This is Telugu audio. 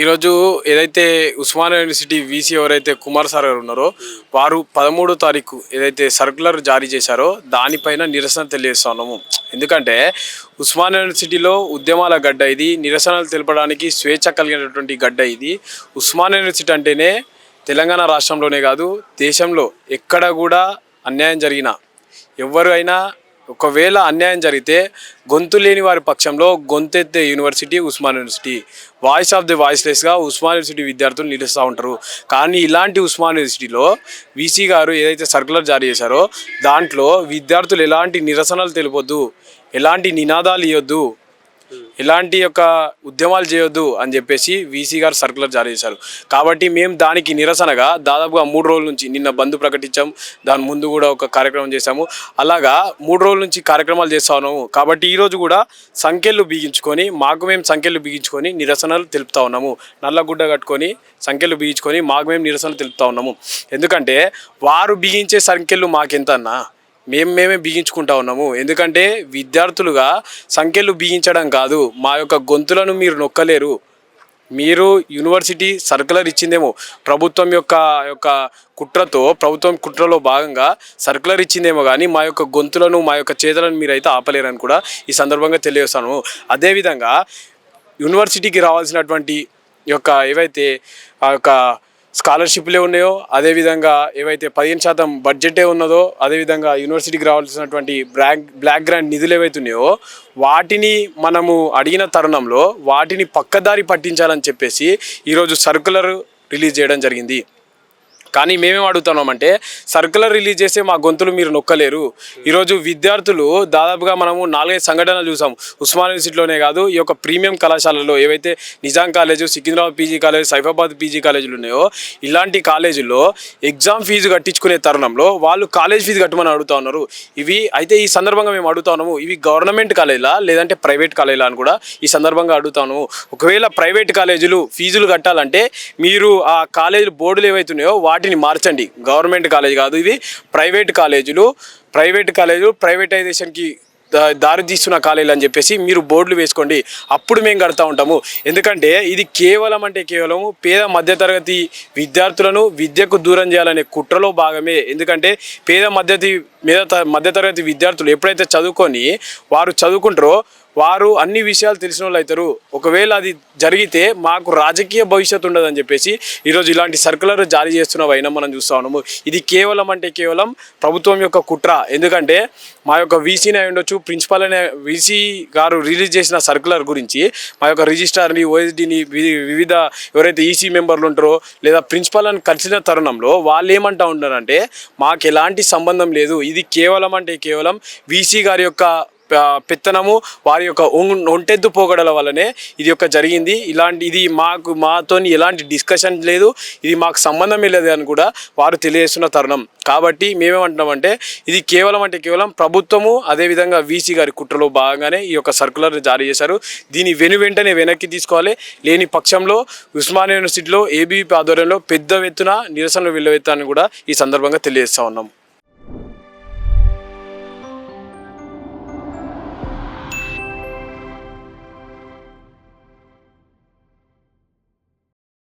ఈరోజు ఏదైతే ఉస్మానియా యూనివర్సిటీ వీసీ ఎవరైతే కుమార్ సార్ గారు ఉన్నారో వారు పదమూడో తారీఖు ఏదైతే సర్కులర్ జారీ చేశారో దానిపైన నిరసన తెలియజేస్తున్నాము. ఎందుకంటే ఉస్మానియా యూనివర్సిటీలో ఉద్యమాల గడ్డ ఇది నిరసనలు తెలపడానికి స్వేచ్ఛ కలిగినటువంటి గడ్డ ఇది. ఉస్మానియా యూనివర్సిటీ అంటేనే తెలంగాణ రాష్ట్రంలోనే కాదు దేశంలో ఎక్కడ కూడా అన్యాయం జరిగినా ఎవరు అయినా ఒకవేళ అన్యాయం జరిగితే గొంతు లేని వారి పక్షంలో గొంతెత్తే university Osman university. Voice of the వాయిస్లెస్గా Osman university విద్యార్థులు నిలుస్తూ ఉంటారు. కానీ ఇలాంటి ఉస్మాన్ యూనివర్సిటీలో వీసీ గారు ఏదైతే సర్కులర్ జారీ చేశారో దాంట్లో విద్యార్థులు ఎలాంటి నిరసనలు తెలిపొద్దు ఎలాంటి నినాదాలు ఇవ్వద్దు ఇలాంటి యొక్క ఉద్యమాలు చేయొద్దు అని చెప్పేసి వీసీ గారు సర్కులర్ జారీ చేశారు. కాబట్టి మేము దానికి నిరసనగా దాదాపుగా మూడు రోజుల నుంచి నిన్న బంద్ ప్రకటించాం. దాని ముందు కూడా ఒక కార్యక్రమం చేశాము. అలాగా మూడు రోజుల నుంచి కార్యక్రమాలు చేస్తా ఉన్నాము కాబట్టి ఈరోజు కూడా సంఖ్యలు బిగించుకొని మాకు మేము సంఖ్యలు బిగించుకొని నిరసనలు తెలుపుతా ఉన్నాము. నల్లగుడ్డ కట్టుకొని సంఖ్యలు బిగించుకొని మాకు మేము నిరసనలు తెలుపుతా ఉన్నాము. ఎందుకంటే వారు బిగించే సంఖ్యలు మాకెంతన్నా మేము మేమే బిగించుకుంటా ఉన్నాము. ఎందుకంటే విద్యార్థులుగా సంఖ్యలు బిగించడం కాదు మా యొక్క గొంతులను మీరు నొక్కలేరు. మీరు యూనివర్సిటీ సర్కులర్ ఇచ్చిందేమో ప్రభుత్వం యొక్క యొక్క కుట్రతో ప్రభుత్వం కుట్రలో భాగంగా సర్కులర్ ఇచ్చిందేమో కానీ మా యొక్క గొంతులను మా యొక్క చేతులను మీరైతే ఆపలేరని కూడా ఈ సందర్భంగా తెలియజేస్తాను. అదేవిధంగా యూనివర్సిటీకి రావాల్సినటువంటి యొక్క ఏవైతే ఆ యొక్క స్కాలర్షిప్లే ఉన్నాయో అదేవిధంగా ఏవైతే పదిహేను శాతం బడ్జెటే ఉన్నదో అదేవిధంగా యూనివర్సిటీకి రావాల్సినటువంటి బ్లాక్ బ్లాక్ గ్రాండ్ నిధులు ఏవైతే ఉన్నాయో వాటిని మనము అడిగిన తరుణంలో వాటిని పక్కదారి పట్టించాలని చెప్పేసి ఈరోజు సర్కులర్ రిలీజ్ చేయడం జరిగింది. కానీ మేమేం అడుగుతున్నామంటే సర్కులర్ రిలీజ్ చేస్తే మా గొంతులు మీరు నొక్కలేరు. ఈరోజు విద్యార్థులు దాదాపుగా మనము నాలుగైదు సంఘటనలు చూసాం. ఉస్మాన్ యూనివర్సిటీలోనే కాదు ఈ యొక్క ప్రీమియం కళాశాలలో ఏవైతే Nizam college Secunderabad PG college Saifabad PG కాలేజీలు ఉన్నాయో ఇలాంటి కాలేజీల్లో ఎగ్జామ్ ఫీజు కట్టించుకునే తరుణంలో వాళ్ళు కాలేజ్ ఫీజు కట్టమని అడుగుతా ఉన్నారు. ఇవి అయితే ఈ సందర్భంగా మేము అడుగుతా ఉన్నాము ఇవి గవర్నమెంట్ కాలేజీలా లేదంటే ప్రైవేట్ కాలేజీలా అని కూడా ఈ సందర్భంగా అడుగుతాను ఒకవేళ ప్రైవేట్ కాలేజీలు ఫీజులు కట్టాలంటే మీరు ఆ కాలేజీలు బోర్డులు ఏవైతున్నాయో వాటి వాటిని మార్చండి. గవర్నమెంట్ కాలేజ్ కాదు ఇది ప్రైవేట్ కాలేజీలు. ప్రైవేట్ కాలేజీలు ప్రైవేటైజేషన్కి దారి తీస్తున్న కాలేజీలు అని చెప్పేసి మీరు బోర్డులు వేసుకోండి. అప్పుడు మేము కడతా ఉంటాము. ఎందుకంటే ఇది కేవలం అంటే కేవలం పేద మధ్యతరగతి విద్యార్థులను విద్యకు దూరం చేయాలనే కుట్రలో భాగమే. ఎందుకంటే పేద మధ్యతి మీద మధ్యతరగతి విద్యార్థులు ఎప్పుడైతే చదువుకొని వారు చదువుకుంటారో వారు అన్ని విషయాలు తెలిసిన వాళ్ళు అవుతారు ఒకవేళ అది జరిగితే మాకు రాజకీయ భవిష్యత్తు ఉండదని చెప్పేసి ఈరోజు ఇలాంటి సర్కులర్ జారీ చేస్తున్నవైనా మనం చూస్తా ఉన్నాము. ఇది కేవలం అంటే కేవలం ప్రభుత్వం యొక్క కుట్ర. ఎందుకంటే మా యొక్క వీసీని అయి ఉండొచ్చు ప్రిన్సిపల్ అనే వీసీ గారు రిలీజ్ చేసిన సర్కులర్ గురించి మా యొక్క రిజిస్ట్రార్ని ఓఎస్డీని వివిధ ఎవరైతే ఈసీ మెంబర్లు ఉంటారో లేదా ప్రిన్సిపల్ అని కలిసిన తరుణంలో వాళ్ళు ఏమంటా ఉంటారంటే మాకు ఎలాంటి సంబంధం లేదు. ఇది కేవలం అంటే కేవలం వీసీ గారి యొక్క పెత్తనము వారి యొక్క ఒంటెద్దు పోగడల వల్లనే ఇది యొక్క జరిగింది. ఇలాంటి ఇది మాకు మాతోని ఎలాంటి డిస్కషన్ లేదు. ఇది మాకు సంబంధమే లేదు అని కూడా వారు తెలియజేస్తున్న తరుణం. కాబట్టి మేమేమంటున్నామంటే ఇది కేవలం అంటే కేవలం ప్రభుత్వము అదేవిధంగా వీసీ గారి కుట్రలో భాగంగానే ఈ యొక్క సర్కులర్ జారీ చేశారు. దీని వెను వెంటనే వెనక్కి తీసుకోవాలి. లేని పక్షంలో ఉస్మానియా యూనివర్సిటీలో ఏబీపీ ఆధ్వర్యంలో పెద్ద ఎత్తున నిరసనలు వెళ్ళవెత్తాలని కూడా ఈ సందర్భంగా తెలియజేస్తా ఉన్నాం.